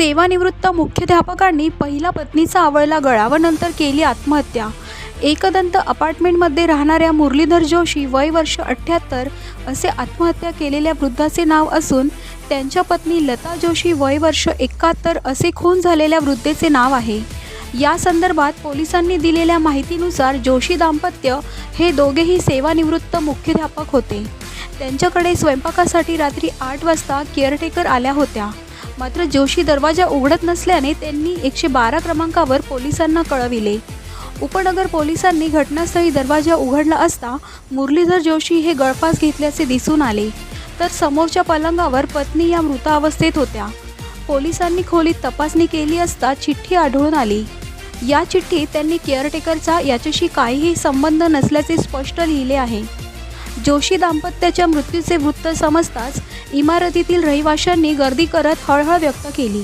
सेवानिवृत्त मुख्याध्यापकांनी पहिला पत्नीचा आवळला गळा व नंतर केली आत्महत्या. एकदंत अपार्टमेंटमध्ये राहणाऱ्या मुरलीधर जोशी वय वर्ष अठ्ठ्याहत्तर असे आत्महत्या केलेल्या वृद्धाचे नाव असून त्यांच्या पत्नी लता जोशी वय वर्ष एकाहत्तर असे खून झालेल्या वृद्धेचे नाव आहे. या संदर्भात पोलिसांनी दिलेल्या माहितीनुसार जोशी दाम्पत्य हे दोघेही सेवानिवृत्त मुख्याध्यापक होते. त्यांच्याकडे स्वयंपाकासाठी रात्री आठ वाजता केअरटेकर आल्या होत्या. मात्र जोशी दरवाजा उघडत नसल्याने त्यांनी एकशे बारा क्रमांकावर पोलिसांना कळविले. उपनगर पोलिसांनी घटनास्थळी दरवाजा उघडला असता मुरलीधर जोशी हे गळफास घेतल्याचे दिसून आले. तर समोरच्या पलंगावर पत्नी या मृतावस्थेत होत्या. पोलिसांनी खोलीत तपासणी केली असता चिठ्ठी आढळून आली. या चिठ्ठीत त्यांनी केअरटेकरचा याच्याशी काहीही संबंध नसल्याचे स्पष्ट लिहिले आहे. जोशी दाम्पत्याच्या मृत्यूचे वृत्त समजताच इमारतीतील रहिवाशांनी गर्दी करत हळहळ व्यक्त केली.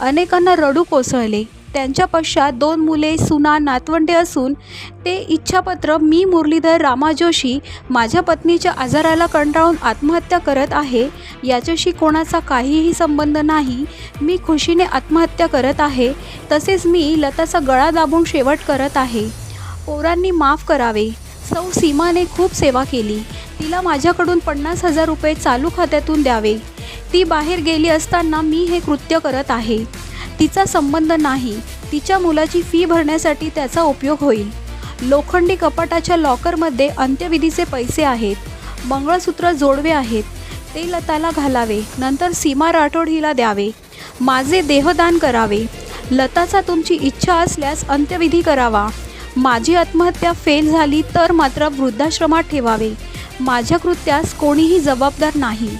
अनेकांना रडू कोसळले. त्यांच्या पश्चात दोन मुले सुना नातवंडे असून ते इच्छापत्र मी मुरलीधर रामा जोशी माझ्या पत्नीच्या आजाराला कंटाळून आत्महत्या करत आहे याच्याशी कोणाचा काहीही संबंध नाही. मी खुशीने आत्महत्या करत आहे तसेच मी लताचा गळा दाबून शेवट करत आहे. पोरांनी माफ करावे. सौ सीमाने खूप सेवा केली. तिला माझ्याकडून पन्नास हजार रुपये चालू खात्यातून द्यावे. ती बाहेर गेली असताना मी हे कृत्य करत आहे. तिचा संबंध नाही. तिच्या मुलाची फी भरण्यासाठी त्याचा उपयोग होईल. लोखंडी कपाटाच्या लॉकरमध्ये अंत्यविधीचे पैसे आहेत. मंगळसूत्र जोडवे आहेत. ते लताला घालावे. नंतर सीमा राठोड हिला द्यावे. माझे देहदान करावे. लताचा तुमची इच्छा असल्यास अंत्यविधी करावा. माझी आत्महत्या फेल झाली तर मात्र वृद्धाश्रमात ठेवावे. माझ्या कृत्यास कोणीही जबाबदार नाही.